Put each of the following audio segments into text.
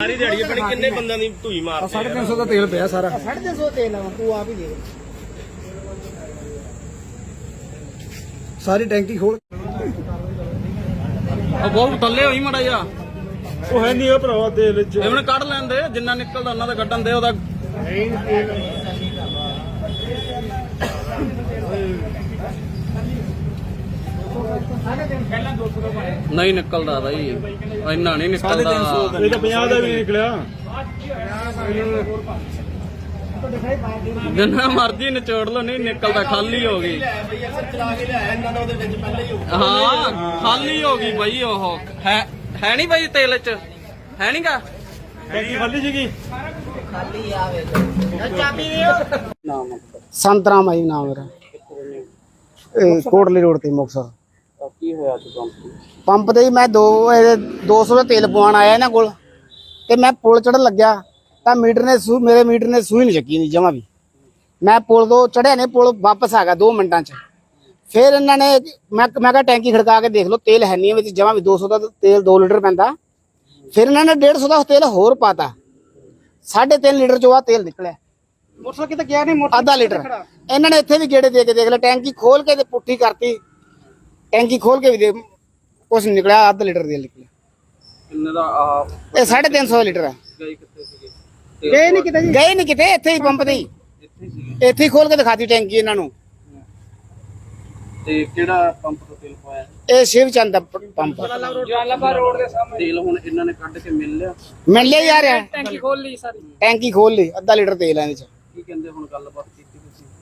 ਸਾਰੀ ਦਿਹਾੜੀ ਆਪਣੀ ਕਿੰਨੇ ਬੰਦਿਆਂ ਦੀ ਧੂਈ ਮਾਰਦੇ ਆ। 350 ਦਾ ਤੇਲ ਪਿਆ ਸਾਰਾ। 350 ਤੇਲ ਆ ਤੂੰ ਆਪ ਹੀ ਦੇ ਸਾਰੀ ਟੈਂਕੀ ਖੋਲ ਉਹ ਬਹੁਤ ਥੱਲੇ ਹੋਈ ਮੜਾ ਜਾ ਉਹ ਹੈ ਨਹੀਂ ਉਹ ਭਰਾਵਾ ਤੇਲ ਵਿੱਚ। ਇਹਨੇ ਕੱਢ ਲੈਂਦੇ ਜਿੰਨਾ ਨਿਕਲਦਾ ਉਹਨਾਂ ਦਾ ਕੱਢਣ ਦੇ ਉਹਦਾ ਨਹੀਂ ਨਿਕਲਦਾ ਬਾਈ। ਇੰਨਾ ਨਹੀਂ ਨਿਕਲਦਾ। ਇਹ ਤਾਂ 50 ਦਾ ਵੀ ਨਿਕਲਿਆ ਜਿੰਨਾ ਮਰਜ਼ੀ ਨਿਚੋੜ ਲਓ ਨਹੀਂ ਨਿਕਲਦਾ ਖਾਲੀ ਹੋ ਗਈ। ਬਈ ਅਸਰ ਚਲਾ ਕੇ ਲਿਆਇਆ ਇਹਨਾਂ ਦਾ ਉਹਦੇ ਵਿੱਚ ਪਹਿਲੇ ਹੀ ਖਾਲੀ ਹੋ ਗਈ ਬਾਈ ਉਹ। ਹੈ ਹੈ ਨਹੀਂ ਬਾਈ ਤੇਲ ਚ? ਹੈ ਨਹੀਂਗਾ? ਖਾਲੀ ਸੀਗੀ। ਸੰਤਰਾ ਮਾਈ ਨਾਮ ਮੇਰਾ। ਕੋਟਲੀ ਰੋਡ ਤੇ ਮੁਕਸਰ ਕੀ ਹੋਇਆ ਅੱਜ ਕੰਮ ਪੰਪ ਤੇ ਹੀ ਮੈਂ ਦੋ ਇਹਦੇ 200 ਦਾ ਤੇਲ ਪਵਾਉਣ ਆਇਆ ਇਹਨਾਂ ਕੋਲ ਤੇ ਮੈਂ ਪੁਲ ਚੜਨ ਲੱਗਿਆ ਤਾਂ ਮੀਟਰ ਨੇ ਸੂ ਮੇਰੇ ਮੀਟਰ ਨੇ ਸੂਈ ਨਹੀਂ ਚੱਕੀ ਨਹੀਂ ਜਮਾ ਵੀ। ਮੈਂ ਪੁਲ ਤੋਂ ਚੜਿਆ ਨੇ ਪੁਲ ਵਾਪਸ ਆ ਗਿਆ 2 ਮਿੰਟਾਂ ਚ। ਫਿਰ ਇਹਨਾਂ ਨੇ ਮੈਂ ਮੈਂ ਕਿਹਾ ਟੈਂਕੀ ਖੜਕਾ ਕੇ ਦੇਖ ਲਓ ਤੇਲ ਹੈ ਨਹੀਂ ਵਿੱਚ ਜਮਾ ਵੀ 200 ਦਾ ਤੇਲ 2 ਲੀਟਰ ਪੈਂਦਾ। ਫਿਰ ਇਹਨਾਂ ਨੇ 150 ਦਾ ਤੇਲ ਹੋਰ ਪਾਤਾ। 3.5 ਲੀਟਰ ਚੋਂ ਆ ਤੇਲ ਨਿਕਲਿਆ। ਮੋਟਰਸਾਈਕਲ ਕਿਤੇ ਗਿਆ ਨਹੀਂ ਅੱਧਾ ਲੀਟਰ। ਇਹਨਾਂ ਨੇ ਇੱਥੇ ਵੀ ਗੇੜੇ ਦੇ ਕੇ ਦੇਖ ਲਿਆ ਟੈਂਕੀ ਖੋਲ ਕੇ ਤੇ ਪੁੱਠੀ ਕਰਤੀ। ਟੈਂਕੀ ਖੋਲ ਕੇ ਵੀ ਦੇ ਕੁਛ ਨਿਕਲਿਆ ਅੱਧਾ ਲੀਟਰ ਦੇ ਨਿਕਲਿਆ ਕਿੰਨੇ ਦਾ ਆ ਇਹ 350 ਲੀਟਰ ਹੈ ਗਈ ਕਿੱਥੇ ਸੀਗੇ ਗਏ ਨਹੀਂ ਕਿਤੇ ਗਏ ਨਹੀਂ ਕਿਤੇ ਇੱਥੇ ਹੀ ਪੰਪ ਤੇ ਹੀ ਇੱਥੇ ਹੀ ਸੀਗੇ ਇੱਥੇ ਹੀ ਖੋਲ ਕੇ ਦਿਖਾਤੀ ਟੈਂਕੀ ਇਹਨਾਂ ਨੂੰ ਤੇ ਕਿਹੜਾ ਪੰਪ ਤੋਂ ਤੇਲ ਪਾਇਆ ਇਹ ਸ਼ਿਵ ਚੰਦ ਦਾ ਪ- ਪੰਪ ਜਲਾਲਾਬਾਦ ਰੋਡ ਦੇ ਸਾਹਮਣੇ ਤੇਲ ਹੁਣ ਇਹਨਾਂ ਨੇ ਕੱਢ ਕੇ ਮਿਲ ਲਿਆ ਮਿਲ ਲਿਆ ਯਾਰ। ਟੈਂਕੀ ਖੋਲ ਲਈ ਸਾਰੀ ਟੈਂਕੀ ਖੋਲ ਲਈ ਅੱਧਾ ਲੀਟਰ ਤੇਲ ਹੈ ਇਹਦੇ ਚ ਕੀ ਕਹਿੰਦੇ ਹੁਣ ਗੱਲਬਾਤ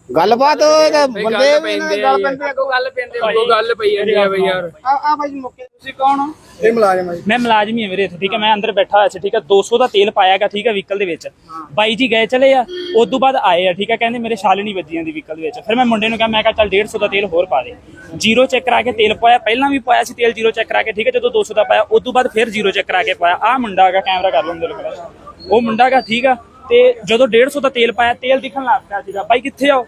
ਗੱਲਬਾਤ ਤਾਂ ਬੰਦੇ ਵੀ ਨਾ ਗੱਲ ਪੈਂਦੇ ਅੱਗੋਂ ਗੱਲ ਪੈਂਦੇ ਅੱਗੋਂ ਗੱਲ ਪਈ ਜਾਂਦੀ ਆ ਬਈ ਯਾਰ। ਆ ਆ ਭਾਈ ਮੌਕੇ ਤੁਸੀਂ ਕੌਣ ਹੋ? ਇਹ ਮੁਲਾਜ਼ਮ ਆ ਜੀ। ਮੈਂ ਮੁਲਾਜ਼ਮ ਹੀ ਹਾਂ ਵੀਰੇ ਇੱਥੇ ਠੀਕ ਹੈ? ਮੈਂ ਅੰਦਰ ਬੈਠਾ ਹੋਇਆ ਸੀ ਠੀਕ ਹੈ? 200 ਦਾ ਤੇਲ ਪਾਇਆਗਾ ਠੀਕ ਹੈ ਵਹੀਕਲ ਦੇ ਵਿੱਚ। ਬਾਈ ਜੀ ਗਏ ਚਲੇ ਆ ਉਸ ਤੋਂ ਬਾਅਦ ਆਏ ਆ ਠੀਕ ਹੈ? ਕਹਿੰਦੇ ਮੇਰੇ ਛਾਲ ਨਹੀਂ ਵੱਜੀ ਜਾਂਦੀ ਵਹੀਕਲ ਦੇ ਵਿੱਚ। ਫਿਰ ਮੈਂ ਮੁੰਡੇ ਨੂੰ ਕਿਹਾ ਮੈਂ ਕਿਹਾ ਚੱਲ 150 ਦਾ ਤੇਲ ਹੋਰ ਪਾ ਦੇ। ਜ਼ੀਰੋ ਚੈੱਕ ਕਰਾ ਕੇ ਤੇਲ ਪਾਇਆ ਪਹਿਲਾਂ ਵੀ ਪਾਇਆ ਸੀ ਤੇਲ ਜ਼ੀਰੋ ਚੈੱਕ ਕਰਾ ਕੇ ਠੀਕ ਹੈ? ਜਦੋਂ 200 ਦਾ ਪਾਇਆ ਉਸ ਤੋਂ ਬਾਅਦ ਫਿਰ ਜ਼ੀਰੋ ਚੈੱਕ ਕਰਾ ਕੇ ਪਾਇਆ ਆਹ ਮੁੰਡਾ ਹੈਗਾ ਕੈਮਰਾ ਕਰ ਲਓ ਅੰਦਰ। ਉਹ ਮੁੰਡਾ ਹੈਗਾ ਠੀਕ ਆ ਤੇ ਜਦੋਂ 150 ਦਾ ਤੇਲ ਪਾਇਆ ਤੇਲ ਦਿਖਣ ਲੱਗ ਪਿਆ ਸੀਗਾ। ਬਾਈ ਕਿੱਥੇ ਆਓ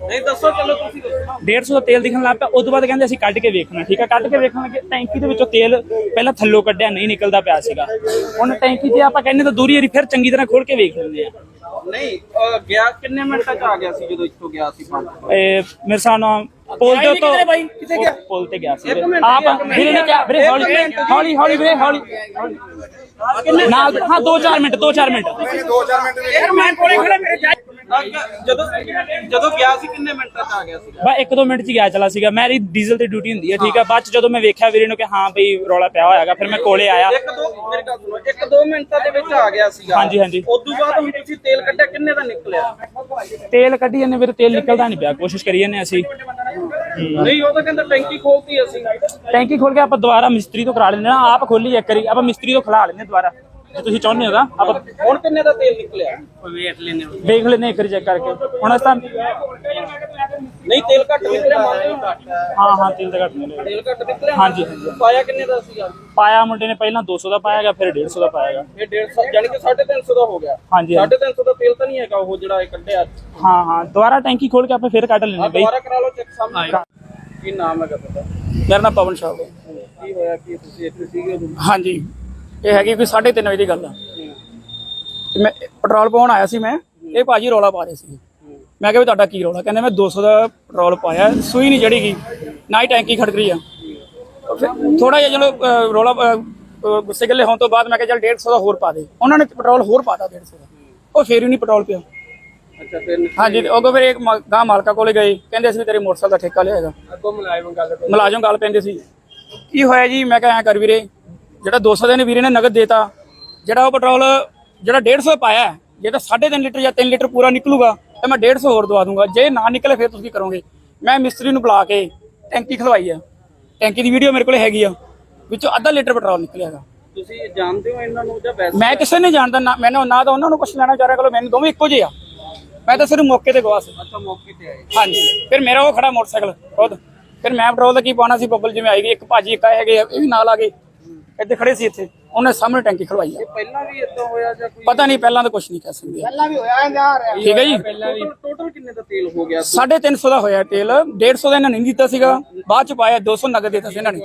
ਨਹੀਂ ਦੱਸੋ ਚਲੋ ਤੁਸੀਂ ਦੱਸੋ। 150 ਦਾ ਤੇਲ ਦਿਖਣ ਲੱਗ ਪਿਆ ਉਸ ਤੋਂ ਬਾਅਦ ਕਹਿੰਦੇ ਅਸੀਂ ਕੱਢ ਕੇ ਵੇਖਣਾ ਠੀਕ ਆ? ਕੱਢ ਕੇ ਵੇਖਣ ਲੱਗੇ ਟੈਂਕੀ ਦੇ ਵਿੱਚੋਂ ਤੇਲ ਪਹਿਲਾਂ ਥੱਲੋਂ ਕੱਢਿਆ ਨਹੀਂ ਨਿਕਲਦਾ ਪਿਆ ਸੀਗਾ। ਹੁਣ ਟੈਂਕੀ ਜੇ ਆਪਾਂ ਕਹਿੰਦੇ ਤਾਂ ਦੂਰੀ ਵਾਰੀ ਫਿਰ ਚੰਗੀ ਤਰ੍ਹਾਂ ਖੋਲ ਕੇ ਵੇਖ ਲੈਂਦੇ ਆ। ਨਹੀਂ ਗਿਆ ਕਿੰਨੇ ਮਿੰਟਾਂ ਚ ਆ ਗਿਆ ਸੀ ਜਦੋਂ ਇੱਥੋਂ ਗਿਆ ਸੀ ਪੰਪ ਇਹ ਮੇਰੇ ਸਾਹਮਣੇ ਪੁਲ ਦੇ ਉੱਤੋਂ ਕਿੱਥੇ ਗਿਆ? ਪੁਲ ਤੇ ਗਿਆ ਸੀ। ਆਪ ਵੀਰੇ ਨੇ ਕਿਹਾ ਵੀਰੇ ਹੌਲੀ ਹੌਲੀ ਹੌਲੀ ਵੀਰੇ ਹੌਲੀ। ਨਾਲ ਹਾਂ 2-4 ਮਿੰਟ 2-4 ਮਿੰਟ। ਜਦੋਂ ਜਦੋਂ ਗਿਆ ਸੀ ਕਿੰਨੇ ਮਿੰਟਾਂ ਚ ਆ ਗਿਆ ਸੀ ਬਾ ਇੱਕ ਦੋ ਮਿੰਟ ਚ ਹੀ ਗਿਆ ਚਲਾ ਸੀਗਾ। ਮੇਰੀ ਡੀਜ਼ਲ ਤੇ ਡਿਊਟੀ ਹੁੰਦੀ ਹੈ ਠੀਕ ਆ ਬਾਅਦ ਚ ਜਦੋਂ ਮੈਂ ਵੇਖਿਆ ਵੀਰੇ ਨੂੰ ਕਿ ਹਾਂ ਬਈ ਰੌਲਾ ਪਿਆ ਹੋਇਆਗਾ ਫਿਰ ਮੈਂ ਕੋਲੇ ਆਇਆ। ਇੱਕ ਦੋ ਮੇਰੀ ਸੁਣੋ ਮਿੰਟਾਂ ਦੇ ਵਿੱਚ ਆ ਗਿਆ ਸੀਗਾ। ਹਾਂਜੀ, ਹਾਂਜੀ। ਉਸ ਤੋਂ ਬਾਅਦ ਹੁਣ ਤੁਸੀਂ ਤੇਲ ਕੱਢਿਆ ਕਿੰਨੇ ਦਾ ਨਿਕਲਿਆ? ਤੇਲ ਕੱਢੀ ਜਾਂਦੇ ਵੀਰੇ ਤੇਲ ਨਿਕਲਦਾ ਨਹੀਂ ਪਿਆ। ਕੋਸ਼ਿਸ਼ ਕਰੀ ਜਾਂਦੇ ਅਸੀਂ। ਨਹੀਂ, ਉਹ ਤਾਂ ਕਹਿੰਦਾ ਟੈਂਕੀ ਖੋਲਤੀ ਅਸੀਂ। ਟੈਂਕੀ ਖੋਲ ਕੇ ਆਪਾਂ ਦੁਬਾਰਾ ਮਿਸਤਰੀ ਤੋਂ ਕਰਾ ਲੈਂਦੇ ਨਾ ਆਪ ਖੋਲੀ ਇੱਕ ਵਾਰੀ, ਆਪਾਂ ਮਿਸਤਰੀ ਤੋਂ ਖਲਾ ਲੈਂਦੇ ਦੁਬਾਰਾ। ਜੇ ਤੁਸੀਂ ਚਾਹੁੰਦੇ ਹੋ ਤਾਂ ਆਪਾਂ ਹੁਣ ਕਿੰਨੇ ਦਾ ਤੇਲ ਨਿਕਲਿਆ? ਦੇਖ ਲੈਂਦੇ ਇੱਕ ਵਾਰੀ ਚੈੱਕ ਕਰਕੇ। ਹੁਣ ਅਸੀਂ ਤਾਂ ਨਹੀਂ ਤੇਲ ਘੱਟ ਨਿਕਲਿਆ ਮੰਨਦੇ ਹੋ ਹਾਂ ਤੇਲ ਤਾਂ ਘੱਟ ਮਿਲਿਆ ਤੇਲ ਘੱਟ ਨਿਕਲਿਆ? ਹਾਂਜੀ ਹਾਂਜੀ। ਪਾਇਆ ਕਿੰਨੇ ਦਾ ਸੀਗਾ? ਪਾਇਆ ਮੁੰਡੇ ਨੇ ਪਹਿਲਾਂ 200 ਦਾ ਪਾਇਆਗਾ ਫਿਰ 150 ਦਾ ਪਾਇਆਗਾ ਇਹ 150 ਯਾਨੀ ਕਿ 350 ਦਾ ਹੋ ਗਿਆ। ਹਾਂਜੀ, ਹਾਂਜੀ। 350 ਦਾ ਤੇਲ ਤਾਂ ਨਹੀਂ ਹੈਗਾ ਉਹ ਜਿਹੜਾ ਇਹ ਕੱਢਿਆ। ਹਾਂ ਹਾਂ। ਦੁਬਾਰਾ ਟੈਂਕੀ ਖੋਲ ਕੇ ਆਪਾਂ ਫਿਰ ਕੱਢ ਲੈਂਦੇ ਬਈ। ਦੁਬਾਰਾ ਕਰਾ ਲਓ ਚੈੱਕ ਸਾਹਮਣੇ। ਕੀ ਨਾਮ ਹੈਗਾ ਤੁਹਾਡਾ? ਮੇਰਾ ਨਾਮ ਪਵਨ ਸ਼ਾਹ। ਹੈ ਕੀ ਹੋਇਆ? ਕੀ ਤੁਸੀਂ ਇੱਥੇ ਸੀਗੇ? ਹਾਂਜੀ। ਇਹ ਹੈਗੀ ਕੋਈ 3:30 ਵਜੇ ਦੀ ਗੱਲ ਆ। ਤੇ ਮੈਂ ਪੈਟਰੋਲ ਪਾਉਣ ਆਇਆ ਸੀ ਮੈਂ ਇਹ ਭਾਜੀ ਰੌਲਾ ਪਾ ਰਹੇ ਸੀ। ਮੈਂ ਕਿਹਾ ਵੀ ਤੁਹਾਡਾ ਕੀ ਰੌਲਾ? ਕਹਿੰਦੇ ਮੈਂ 200 ਦਾ ਪੈਟਰੋਲ ਪਾਇਆ ਸੂਈ ਨਹੀਂ ਜੜੀ ਗਈ ਨਾ ਹੀ ਟੈਂਕੀ ਖੜਕ ਰਹੀ ਆ। ਥੋੜਾ ਜਿਹਾ ਅਹ, ਰੌਲਾ ਗੁੱਸੇ ਗੱਲੇ ਹੋਣ ਤੋਂ ਬਾਅਦ ਮੈਂ ਕਿਹਾ ਚੱਲ 150 ਦਾ ਹੋਰ ਪਾ ਦੇ। ਉਹਨਾਂ ਨੇ ਪੈਟਰੋਲ ਹੋਰ ਪਾਤਾ 150 ਦਾ। ਉਹ ਫੇਰ ਹੀ ਨਹੀਂ ਪੈਟਰੋਲ ਪਿਆ। ਅੱਛਾ ਫਿਰ ਹਾਂਜੀ ਉਹ ਫਿਰ ਇੱਕ ਗਾਂ ਮਾਲਕਾ ਕੋਲੇ ਗਏ। ਕਹਿੰਦੇ ਅਸੀਂ ਤੇਰੇ ਮੋਟਰਸਾਈਕਲ ਦਾ ਠੇਕਾ ਲਿਆ ਹੈਗਾ ਅੱਗੋਂ ਮੁਲਾਜ਼ਮ ਗੱਲ ਮੁਲਾਜ਼ਮ ਗੱਲ ਪੈਂਦੇ ਸੀ। ਕੀ ਹੋਇਆ ਜੀ? ਮੈਂ ਕਿਹਾ ਐ ਕਰ ਵੀਰੇ ਜਿਹੜਾ 200 ਦੇ ਨੇ ਵੀਰੇ ਨੇ ਨਗਦ ਦੇਤਾ ਜਿਹੜਾ ਉਹ ਪੈਟਰੋਲ ਜਿਹੜਾ 150 ਪਾਇਆ ਜੇ ਤਾਂ 3.5 ਲੀਟਰ ਜਾਂ 3 ਲੀਟਰ ਪੂਰਾ ਨਿਕਲੂਗਾ ਤਾਂ ਮੈਂ 150 ਹੋਰ ਦਵਾ ਦੂੰਗਾ। ਜੇ ਨਾ ਨਿਕਲੇ ਫਿਰ ਤੁਸੀਂ ਕਰੋਗੇ? ਮੈਂ ਮਿਸਤਰੀ ਨੂੰ ਬੁਲਾ ਕੇ ਟੈਂਕੀ ਖਲਵਾਈ ਆ। ਟੈਂਕੀ ਦੀ ਵੀਡੀਓ ਮੇਰੇ ਕੋਲ ਹੈਗੀ ਆ ਵਿੱਚੋਂ ਅੱਧਾ ਲੀਟਰ ਪੈਟਰੋਲ ਨਿਕਲਿਆਗਾ ਤੁਸੀਂ ਜਾਣਦੇ ਹੋ ਇਹਨਾਂ ਨੂੰ ਜਾਂ ਵੈਸੇ? ਮੈਂ ਕਿਸੇ ਨੇ ਜਾਣਦਾ ਨਾ ਮੈਨੂੰ ਨਾ ਤਾਂ ਉਹਨਾਂ ਨੂੰ ਕੁਝ ਲੈਣਾ ਚਾਹ ਰਿਹਾ ਕੋਲ ਮੈਨੂੰ ਦੋਵੇਂ ਇੱਕੋ ਜਿਹੇ ਆ। ਮੈਂ ਤਾਂ ਸਿਰਫ ਮੌਕੇ ਤੇ ਗਵਾ ਸੀ। ਅੱਛਾ ਮੌਕੇ ਤੇ ਆਏ। ਹਾਂਜੀ। ਫਿਰ ਮੇਰਾ ਉਹ ਖੜਾ ਮੋਟਰਸਾਈਕਲ ਖੁਦ। ਫਿਰ ਮੈਂ ਪੈਟਰੋਲ ਦਾ ਕੀ ਪਾਉਣਾ ਸੀ ਬੱਬਲ ਜਿਵੇਂ ਆਈ ਗਈ ਇੱਕ ਭਾਜੀ ਇੱਕ ਆਏ ਹੈਗੇ ਇਹ ਵੀ ਨਾਲ ਆ ਗਏ। ਇੱਥੇ ਖੜੇ ਸੀ ਇੱਥੇ। ਉਹਨੇ ਸਾਹਮਣੇ ਟੈਂਕੀ ਖਲਵਾਈ ਆ। ਪਹਿਲਾਂ ਵੀ ਇਦਾਂ ਹੋਇਆ ਜਾਂ ਕੋਈ ਪਤਾ ਨਹੀਂ ਪਹਿਲਾਂ ਤਾਂ ਕੁਝ ਨਹੀਂ ਕਹਿ ਸਕਦੇ। ਪਹਿਲਾਂ ਵੀ ਹੋਇਆ ਜਾ ਰਿਹਾ। ਠੀਕ ਹੈ ਜੀ। ਟੋਟਲ ਟੋਟਲ ਕਿੰਨੇ ਦਾ ਤੇਲ ਹੋ ਗਿਆ 350 ਦਾ ਹੋਇਆ ਤੇਲ। 150 ਦਾ ਇਹਨਾਂ ਨੇ ਨਹੀਂ ਦਿੱਤਾ ਸੀਗਾ। ਬਾਅਦ ਚ ਪਾਇਆ 200 ਨਗਦ ਦਿੱਤਾ ਸੀ ਇਹਨਾਂ ਨੇ।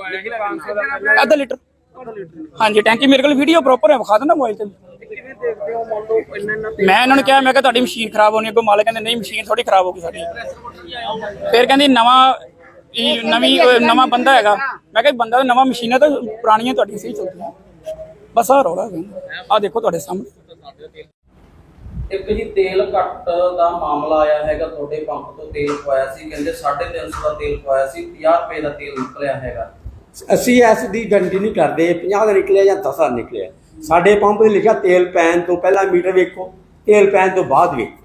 ਅੱਧਾ ਲੀਟਰ। ਹਾਂਜੀ ਟੈਂਕੀ ਮੇਰੇ ਕੋਲ ਵੀਡੀਓ ਪ੍ਰੋਪਰ ਹੈ ਵਿਖਾ ਦਿੰਦਾ ਮੋਬਾਈਲ ਤੇ ਮੈਂ ਇਹਨਾਂ ਨੂੰ ਕਿਹਾ ਮੈਂ ਕਿਹਾ ਤੁਹਾਡੀ ਮਸ਼ੀਨ ਖਰਾਬ ਹੋਣੀ ਹੈ ਕੋਈ ਮਾਲਕ ਕਹਿੰਦੇ ਨਹੀਂ ਮਸ਼ੀਨ ਥੋੜੀ ਖਰਾਬ ਹੋਗੀ ਸਾਡੀ। ਫਿਰ ਕਹਿੰਦੀ ਨਵਾਂ ਇਹ ਨਵੀਂ ਅਹ ਨਵਾਂ ਬੰਦਾ ਹੈਗਾ। ਮੈਂ ਕਿਹਾ ਬੰਦਾ ਤਾਂ ਨਵਾਂ ਮਸ਼ੀਨ ਹੈ ਤਾਂ ਪੁਰਾਣੀਆਂ ਤੁਹਾਡੀਆਂ ਸਹੀ ਚੱਲਦੀਆਂ। ਬਸ ਆ ਰੌਲਾ ਆ ਦੇਖੋ ਤੁਹਾਡੇ ਸਾਹਮਣੇ। ਇੱਕ ਜੀ ਤੇਲ ਘੱਟ ਦਾ ਮਾਮਲਾ ਆਇਆ ਹੈਗਾ ਤੁਹਾਡੇ ਪੰਪ ਤੋਂ ਤੇਲ ਪਵਾਇਆ ਸੀ ਕਹਿੰਦੇ 350 ਦਾ ਤੇਲ ਪਵਾਇਆ ਸੀ 50 ਰੁਪਏ ਦਾ ਤੇਲ ਨਿਕਲਿਆ ਹੈਗਾ। ਅਸੀਂ ਇਸ ਦੀ ਗਰੰਟੀ ਨਹੀਂ ਕਰਦੇ 50 ਦਾ ਨਿਕਲਿਆ ਜਾਂ 10 ਦਾ ਨਿਕਲਿਆ। ਸਾਡੇ ਪੰਪ ਤੇ ਲਿਖਿਆ ਤੇਲ ਪੈਣ ਤੋਂ ਪਹਿਲਾਂ ਮੀਟਰ ਵੇਖੋ ਤੇਲ ਪੈਣ ਤੋਂ ਬਾਅਦ ਵੇਖੋ।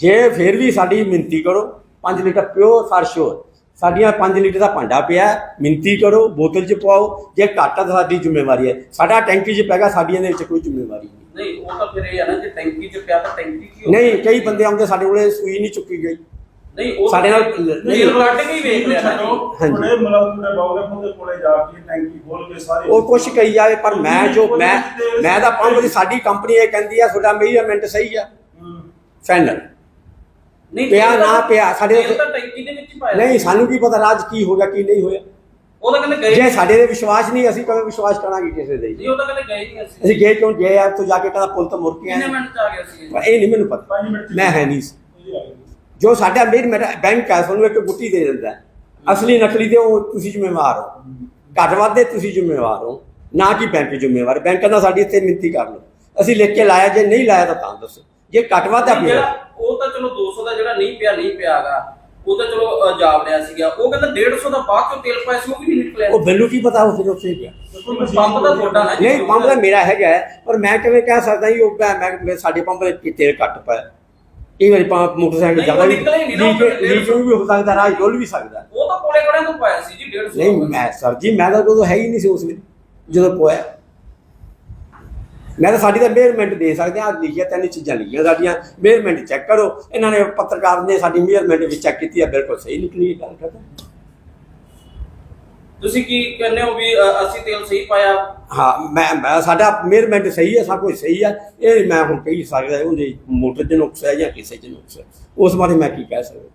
ਜੇ ਫਿਰ ਵੀ ਸਾਡੀ ਮਿੰਤੀ ਕਰੋ 5 ਲੀਟਰ ਪਿਓਰ ਫਰਸ਼ੋਰ ਸਾਡੀਆਂ 5 ਲੀਟਰ ਦਾ ਭਾਂਡਾ ਪਿਆ ਹੈ, ਮਿੰਤੀ ਕਰੋ ਬੋਤਲ 'ਚ ਪਾਓ ਜੇ ਘੱਟ ਤਾਂ ਸਾਡੀ ਜ਼ਿੰਮੇਵਾਰੀ ਹੈ। ਸਾਡਾ ਟੈਂਕੀ 'ਚ ਪੈਗਾ ਸਾਡੀਆਂ ਦੇ ਵਿੱਚ ਕੋਈ ਜ਼ਿੰਮੇਵਾਰੀ ਨਹੀਂ। ਨਹੀਂ ਉਹ ਤਾਂ ਫਿਰ ਇਹ ਹੈ ਨਾ ਜੇ ਟੈਂਕੀ 'ਚ ਪਿਆ ਤਾਂ ਟੈਂਕੀ ਕੀ ਹੋ ਨਹੀਂ ਕਈ ਬੰਦੇ ਆਉਂਦੇ ਸਾਡੇ ਕੋਲੇ ਸੂਈ ਨਹੀਂ ਚੁੱਕੀ ਗਈ। ਨਹੀਂ ਉਹ ਸਾਡੇ ਨਾਲ- ਤੇਲ ਕੱਢ ਕੇ ਹੀ ਵੇਖ ਲਿਆ ਨਾ ਜੀ। ਹਾਂਜੀ। ਬੜੇ ਮਲਾਜ਼ਮ ਨੇ ਬਾਉਗੇ ਉਹਦੇ ਕੋਲੇ ਜਾ ਕੇ ਟੈਂਕੀ ਖੋਲ ਕੇ ਸਾਰੇ ਉਹ ਕੁਛ ਕਹੀ ਜਾਵੇ ਪਰ ਮੈਂ ਜੋ ਮੈਂ ਮੈਂ ਤਾਂ ਪੰਪ ਦੀ ਸਾਡੀ ਕੰਪਨੀ ਇਹ ਕਹਿੰਦੀ ਆ ਤੁਹਾਡਾ ਮੇਜਰਮੈਂਟ ਸਹੀ ਆ। ਫਾਈਨਲ ਨਹੀਂ ਪਿਆ ਤੇਲ ਨਾ ਤਾਂ- ਪਿਆ, ਸਾਡੇ ਤੇਲ ਉੱਥੇ- ਤਾਂ ਟੈਂਕੀ ਦੇ ਵਿੱਚ ਹੀ ਪਾਇਆ ਨਹੀਂ ਸਾਨੂੰ ਕੀ ਪਤਾ ਰਾਜ ਕੀ ਹੋ ਗਿਆ ਕੀ ਨਹੀਂ ਹੋਇਆ। ਉਹ ਤਾਂ ਕਹਿੰਦੇ ਗਏ ਜੇ ਸਾਡੇ ਤੇ ਵਿਸ਼ਵਾਸ ਨਹੀਂ ਅਸੀਂ ਕਦੇ ਵਿਸ਼ਵਾਸ ਕਰਾਂਗੇ ਕਿਸੇ ਦੇ। ਨਹੀਂ ਉਹ ਤਾਂ ਕਹਿੰਦੇ ਗਏ ਨਹੀਂ ਅਸੀਂ। ਅਸੀਂ ਗਏ ਕਿਉਂ? ਗਏ ਆ ਤੋਂ ਜਾ ਕੇ ਕਹਿੰਦਾ ਪੁੱਲ ਤੋਂ ਮੁੜ ਕੇ ਕਿੰਨੇ ਆਏ। ਮਿੰਟ 'ਚ ਆ ਗਿਆ ਸੀ ਪਰ ਇਹ ਨਹੀਂ ਮੈਨੂੰ ਪਤਾ। ਮੈਂ ਹੈ ਨਹੀਂ ਸੀ। ਜੋ ਸਾਡਾ ਮੇਰ ਮੇਰਾ ਬੈਂਕ ਹੈ ਸਾਨੂੰ ਇੱਕ ਗੁੱਟੀ ਦੇ ਦਿੰਦਾ। ਹੈ। ਅਸਲੀ ਨਕਲੀ ਦੇ ਉਹ ਤੁਸੀਂ ਜ਼ਿੰਮੇਵਾਰ ਹੋ। ਘੱਟ ਵੱਧ ਦੇ ਤੁਸੀਂ ਜ਼ਿੰਮੇਵਾਰ ਹੋ। ਨਾ ਕਿ ਬੈਂਕ ਜ਼ਿੰਮੇਵਾਰ। ਬੈਂਕ ਦਾ ਸਾਡੀ ਇੱਥੇ ਮਿੰਤੀ ਕਰ ਲਓ। ਅਸੀਂ ਲਿਖ ਕੇ ਲਾਇਆ ਜੇ ਨਹੀਂ ਲਾਇਆ ਤਾਂ ਤਾਂ ਦੱਸੋ। ਜੇ ਘੱਟ ਵੱਧ ਆ ਫਿਰ। ਜਿਹੜਾ ਉਹ ਤਾਂ ਚਲੋ 200 ਦਾ ਜਿਹੜਾ ਨਹੀਂ ਪਿਆ ਨਹੀਂ ਪਿਆਗਾ ਉਹ ਤਾਂ ਚਲੋ ਜਾਬ ਲਿਆ ਸੀਗਾ। ਉਹ ਕਹਿੰਦਾ 150 ਦਾ ਬਾਅਦ ਚੋਂ ਤੇਲ ਪਾਇਆ ਸੀ ਉਹ ਵੀ ਨਹੀਂ ਨਿਕਲਿਆ। ਉਹ ਮੈਨੂੰ ਕੀ ਪਤਾ ਉਹ ਫਿਰ ਉੱਥੇ ਗਿਆ ਪੰਪ ਦਾ ਤੁਹਾਡਾ ਨਾ ਜੀ। ਨਹੀਂ ਪੰਪ ਦਾ ਮੇਰਾ ਹੈਗਾ ਪਰ ਮੈਂ ਕਿਵੇਂ ਕਹਿ ਸਕਦਾ ਜੀ ਉਹ ਮੈਂ ਸਾਡੇ ਪੰਪ ਦੇ ਤੇਲ ਘੱਟ ਪਾਇਆ। ਕਈ ਵਾਰੀ ਪੰਪ ਮੋਟਰਸਾਈਕਲ ਜ਼ਿਆਦਾ ਵੀ ਲੀਕ ਵੀ ਹੋ ਸਕਦਾ ਰਾਹ ਡੁੱਲ ਵੀ ਸਕਦਾ। ਉਹ ਤਾਂ ਕੋਲੇ ਕੋਲੇ ਤੋਂ ਪਾਇਆ ਸੀ ਜੀ 150 ਨਹੀਂ ਮੈਂ ਸਰ ਜੀ ਮੈਂ ਤਾਂ ਉਦੋਂ ਹੈ ਹੀ ਨਹੀਂ ਸੀ ਉਸ ਵੇਲੇ ਜਦੋਂ ਪੋਇਆ। ਮੈਂ ਤਾਂ ਸਾਡੀ ਤਾਂ ਮੇਅਰਮੈਂਟ ਦੇ ਸਕਦੇ ਹਾਂ ਲਿਖਿਆ ਤਿੰਨ ਚੀਜ਼ਾਂ ਲਿਖੀਆਂ ਸਾਡੀਆਂ ਮੇਅਰਮੈਂਟ ਚੈੱਕ ਕਰੋ। ਇਹਨਾਂ ਨੇ ਪੱਤਰਕਾਰ ਨੇ ਸਾਡੀ ਮੇਅਰਮੈਂਟ ਵੀ ਚੈੱਕ ਕੀਤੀ ਹੈ ਬਿਲਕੁਲ ਸਹੀ ਨਿਕਲੀ ਗੱਲ ਖਤਮ। ਤੁਸੀਂ ਕੀ ਕਹਿੰਦੇ ਹੋ ਵੀ ਅ, ਅਸੀਂ ਤੇਲ ਸਹੀ ਪਾਇਆ? ਹਾਂ ਮੈਂ ਮੈਂ ਸਾਡਾ ਮੇਅਰਮੈਂਟ ਸਹੀ ਹੈ ਸਭ ਕੁਝ ਸਹੀ ਹੈ ਇਹ ਮੈਂ ਹੁਣ ਕਹੀ ਸਕਦਾ ਉਹਦੇ ਮੋਟਰ 'ਚ ਨੁਕਸ ਹੈ ਜਾਂ ਕਿਸੇ 'ਚ ਨੁਕਸ ਹੈ ਉਸ ਬਾਰੇ ਮੈਂ ਕੀ ਕਹਿ ਸਕਦਾ।